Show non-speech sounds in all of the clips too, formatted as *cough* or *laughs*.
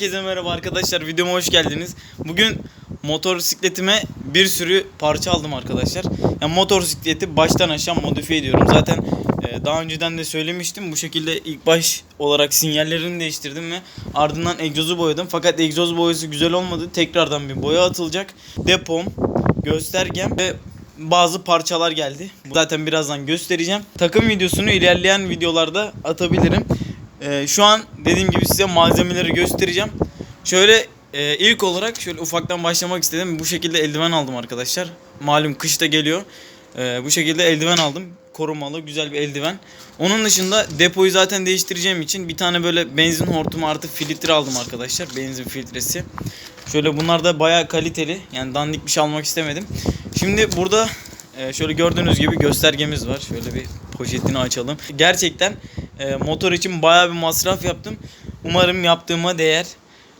Herkese merhaba arkadaşlar videoma hoş geldiniz. Bugün motosikletime bir sürü parça aldım arkadaşlar. Yani motosikleti baştan aşağı modifiye ediyorum. Zaten e, daha önceden de söylemiştim. Bu şekilde ilk baş olarak sinyallerini değiştirdim ve ardından egzozu boyadım. Fakat egzoz boyası güzel olmadı. Tekrardan bir boya atılacak. Depom, göstergem ve bazı parçalar geldi. Zaten birazdan göstereceğim. Takım videosunu ilerleyen videolarda atabilirim. Ee, şu an dediğim gibi size malzemeleri göstereceğim. Şöyle e, ilk olarak şöyle ufaktan başlamak istedim. Bu şekilde eldiven aldım arkadaşlar. Malum kış da geliyor. Ee, bu şekilde eldiven aldım. Korumalı güzel bir eldiven. Onun dışında depoyu zaten değiştireceğim için bir tane böyle benzin hortumu artı filtre aldım arkadaşlar. Benzin filtresi. Şöyle bunlar da bayağı kaliteli. Yani dandik bir şey almak istemedim. Şimdi burada e, şöyle gördüğünüz gibi göstergemiz var. Şöyle bir poşetini açalım. Gerçekten e, motor için bayağı bir masraf yaptım. Umarım yaptığıma değer.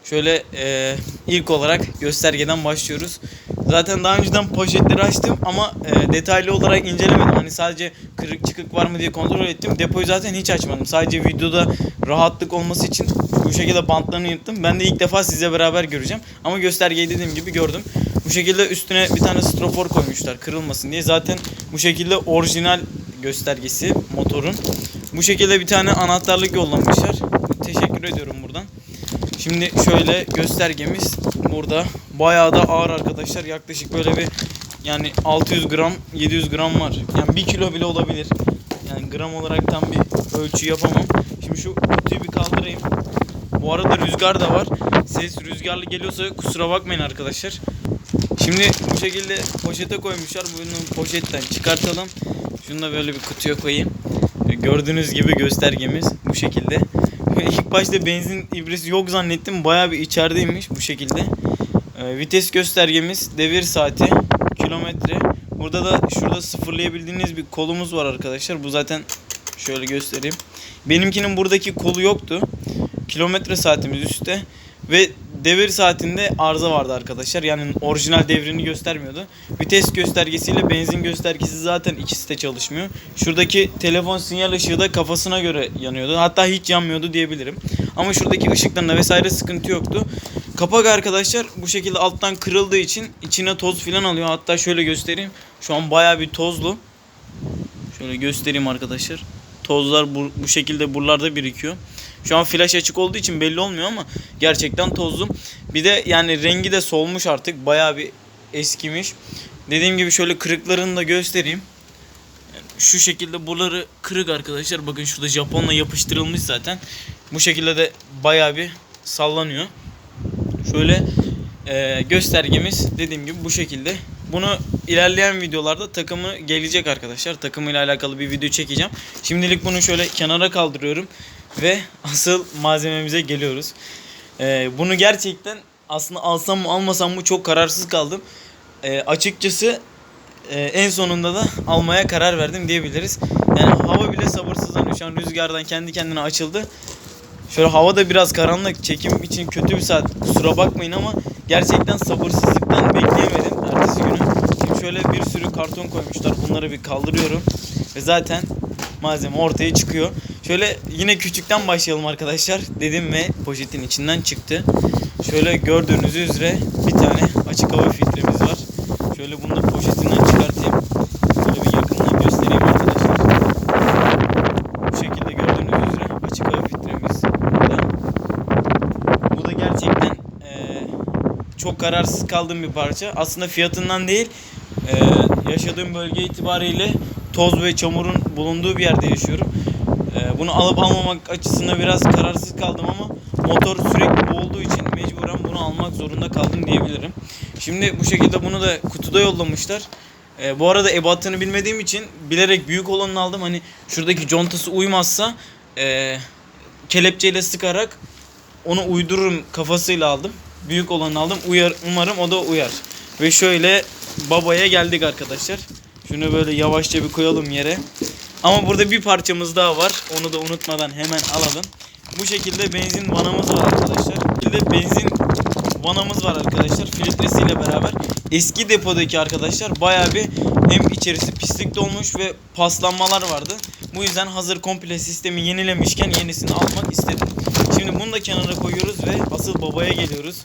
Şöyle e, ilk olarak göstergeden başlıyoruz. Zaten daha önceden poşetleri açtım ama e, detaylı olarak incelemedim. Hani sadece kırık çıkık var mı diye kontrol ettim. Depoyu zaten hiç açmadım. Sadece videoda rahatlık olması için bu şekilde bantlarını yırttım. Ben de ilk defa sizle beraber göreceğim. Ama göstergeyi dediğim gibi gördüm. Bu şekilde üstüne bir tane strofor koymuşlar kırılmasın diye. Zaten bu şekilde orijinal göstergesi motorun. Bu şekilde bir tane anahtarlık yollamışlar. Teşekkür ediyorum buradan. Şimdi şöyle göstergemiz burada. Bayağı da ağır arkadaşlar. Yaklaşık böyle bir yani 600 gram 700 gram var. Yani 1 kilo bile olabilir. Yani gram olarak tam bir ölçü yapamam. Şimdi şu kutuyu bir kaldırayım. Bu arada rüzgar da var. Ses rüzgarlı geliyorsa kusura bakmayın arkadaşlar. Şimdi bu şekilde poşete koymuşlar. Bunu poşetten çıkartalım. Şunu da böyle bir kutuya koyayım. Gördüğünüz gibi göstergemiz bu şekilde. *laughs* İlk başta benzin ibresi yok zannettim. Bayağı bir içerideymiş bu şekilde. E, vites göstergemiz, devir saati, kilometre. Burada da şurada sıfırlayabildiğiniz bir kolumuz var arkadaşlar. Bu zaten şöyle göstereyim. Benimkinin buradaki kolu yoktu. Kilometre saatimiz üstte ve devir saatinde arıza vardı arkadaşlar. Yani orijinal devrini göstermiyordu. Vites göstergesiyle benzin göstergesi zaten ikisi de çalışmıyor. Şuradaki telefon sinyal ışığı da kafasına göre yanıyordu. Hatta hiç yanmıyordu diyebilirim. Ama şuradaki ışıklarında vesaire sıkıntı yoktu. Kapak arkadaşlar bu şekilde alttan kırıldığı için içine toz filan alıyor. Hatta şöyle göstereyim. Şu an baya bir tozlu. Şöyle göstereyim arkadaşlar. Tozlar bu, bu şekilde buralarda birikiyor. Şu an flash açık olduğu için belli olmuyor ama gerçekten tozlu. Bir de yani rengi de solmuş artık. Bayağı bir eskimiş. Dediğim gibi şöyle kırıklarını da göstereyim. Şu şekilde buraları kırık arkadaşlar. Bakın şurada Japonla yapıştırılmış zaten. Bu şekilde de bayağı bir sallanıyor. Şöyle e, göstergemiz dediğim gibi bu şekilde. Bunu ilerleyen videolarda takımı gelecek arkadaşlar. Takımıyla alakalı bir video çekeceğim. Şimdilik bunu şöyle kenara kaldırıyorum. Ve asıl malzememize geliyoruz. E, bunu gerçekten aslında alsam mı almasam mı çok kararsız kaldım. E, açıkçası e, en sonunda da almaya karar verdim diyebiliriz. Yani hava bile sabırsızlanıyor. Şu an rüzgardan kendi kendine açıldı. Şöyle hava da biraz karanlık. Çekim için kötü bir saat. Kusura bakmayın ama gerçekten sabırsızlıktan bekleyemedim ertesi günü. Şöyle bir sürü karton koymuşlar. Bunları bir kaldırıyorum. Ve zaten malzeme ortaya çıkıyor. Şöyle yine küçükten başlayalım arkadaşlar. Dedim ve poşetin içinden çıktı. Şöyle gördüğünüz üzere bir tane açık hava filtremiz var. Şöyle bunu da poşetinden çıkartayım. Şöyle bir yakından göstereyim arkadaşlar. Bu şekilde gördüğünüz üzere açık hava filtremiz burada. Bu da gerçekten eee, çok kararsız kaldığım bir parça. Aslında fiyatından değil, eee, yaşadığım bölge itibariyle toz ve çamurun bulunduğu bir yerde yaşıyorum. Eee, bunu alıp almamak açısından biraz kararsız kaldım ama motor sürekli boğulduğu için mecburen bunu almak zorunda kaldım diyebilirim. Şimdi bu şekilde bunu da kutuda yollamışlar. Ee, bu arada ebatını bilmediğim için bilerek büyük olanını aldım. Hani şuradaki contası uymazsa e, kelepçeyle sıkarak onu uydururum kafasıyla aldım. Büyük olanı aldım. Uyar, umarım o da uyar. Ve şöyle babaya geldik arkadaşlar. Şunu böyle yavaşça bir koyalım yere. Ama burada bir parçamız daha var. Onu da unutmadan hemen alalım. Bu şekilde benzin vanamız var arkadaşlar. Bir de benzin vanamız var arkadaşlar filtresiyle beraber. Eski depodaki arkadaşlar bayağı bir hem içerisi pislik dolmuş ve paslanmalar vardı. Bu yüzden hazır komple sistemi yenilemişken yenisini almak istedim. Şimdi bunu da kenara koyuyoruz ve asıl babaya geliyoruz.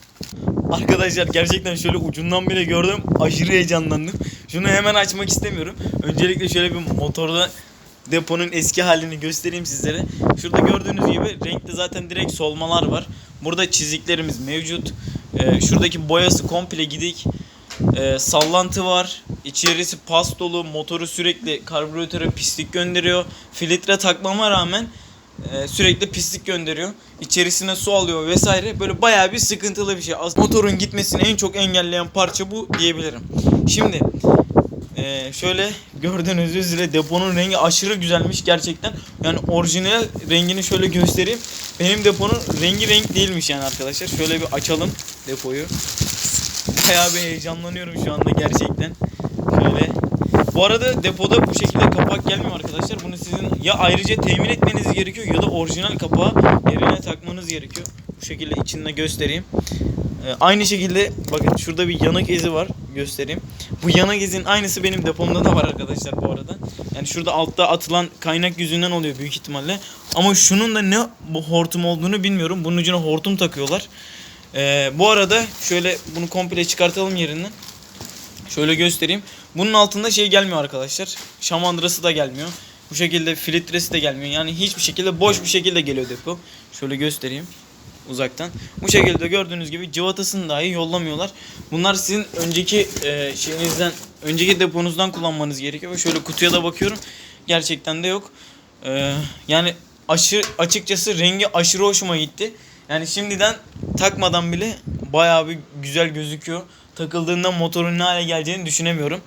Arkadaşlar gerçekten şöyle ucundan bile gördüm. Aşırı heyecanlandım. Şunu hemen açmak istemiyorum. Öncelikle şöyle bir motorda deponun eski halini göstereyim sizlere. Şurada gördüğünüz gibi renkte zaten direkt solmalar var. Burada çiziklerimiz mevcut. Ee, şuradaki boyası komple gidik. Ee, sallantı var. İçerisi pas dolu. Motoru sürekli karbüratöre pislik gönderiyor. Filtre takmama rağmen e, sürekli pislik gönderiyor. İçerisine su alıyor vesaire. Böyle bayağı bir sıkıntılı bir şey. Motorun gitmesini en çok engelleyen parça bu diyebilirim. Şimdi e, şöyle gördüğünüz üzere deponun rengi aşırı güzelmiş gerçekten. Yani orijinal rengini şöyle göstereyim. Benim deponun rengi renk değilmiş yani arkadaşlar. Şöyle bir açalım depoyu. Bayağı bir heyecanlanıyorum şu anda gerçekten. Şöyle. Bu arada depoda bu şekilde kapak gelmiyor arkadaşlar. Bunu sizin ya ayrıca temin etmeniz gerekiyor ya da orijinal kapağı yerine takmanız gerekiyor. Bu şekilde içinde göstereyim. Ee, aynı şekilde bakın şurada bir yanık izi var. Göstereyim. Bu yanık izin aynısı benim depomda da var arkadaşlar bu arada. Yani şurada altta atılan kaynak yüzünden oluyor büyük ihtimalle. Ama şunun da ne bu hortum olduğunu bilmiyorum. Bunun ucuna hortum takıyorlar. Ee, bu arada şöyle bunu komple çıkartalım yerinden. Şöyle göstereyim. Bunun altında şey gelmiyor arkadaşlar. Şamandırası da gelmiyor. Bu şekilde filtresi de gelmiyor. Yani hiçbir şekilde boş bir şekilde geliyor depo. Şöyle göstereyim uzaktan. Bu şekilde gördüğünüz gibi cıvatasını dahi yollamıyorlar. Bunlar sizin önceki e, şeyinizden, önceki deponuzdan kullanmanız gerekiyor. Şöyle kutuya da bakıyorum. Gerçekten de yok. E, yani aşı, açıkçası rengi aşırı hoşuma gitti. Yani şimdiden takmadan bile bayağı bir güzel gözüküyor. Takıldığında motorun ne hale geleceğini düşünemiyorum.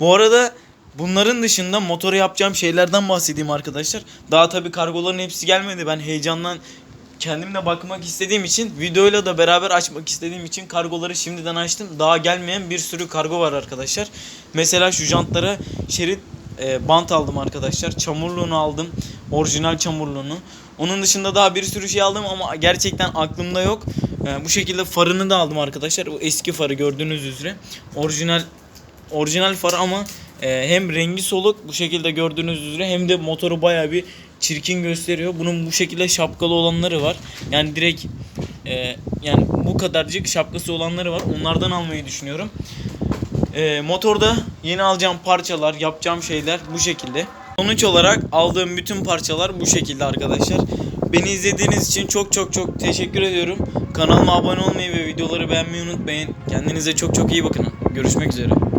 Bu arada bunların dışında motora yapacağım şeylerden bahsedeyim arkadaşlar. Daha tabii kargoların hepsi gelmedi. Ben heyecandan kendim de bakmak istediğim için videoyla da beraber açmak istediğim için kargoları şimdiden açtım. Daha gelmeyen bir sürü kargo var arkadaşlar. Mesela şu jantlara şerit e, bant aldım arkadaşlar. Çamurluğunu aldım. Orijinal çamurluğunu. Onun dışında daha bir sürü şey aldım ama gerçekten aklımda yok. E, bu şekilde farını da aldım arkadaşlar. O eski farı gördüğünüz üzere. Orijinal orijinal far ama e, hem rengi soluk bu şekilde gördüğünüz üzere hem de motoru bayağı bir çirkin gösteriyor. Bunun bu şekilde şapkalı olanları var. Yani direkt e, yani bu kadarcık şapkası olanları var. Onlardan almayı düşünüyorum. E, motorda yeni alacağım parçalar, yapacağım şeyler bu şekilde. Sonuç olarak aldığım bütün parçalar bu şekilde arkadaşlar. Beni izlediğiniz için çok çok çok teşekkür ediyorum. Kanalıma abone olmayı ve videoları beğenmeyi unutmayın. Kendinize çok çok iyi bakın. Görüşmek üzere.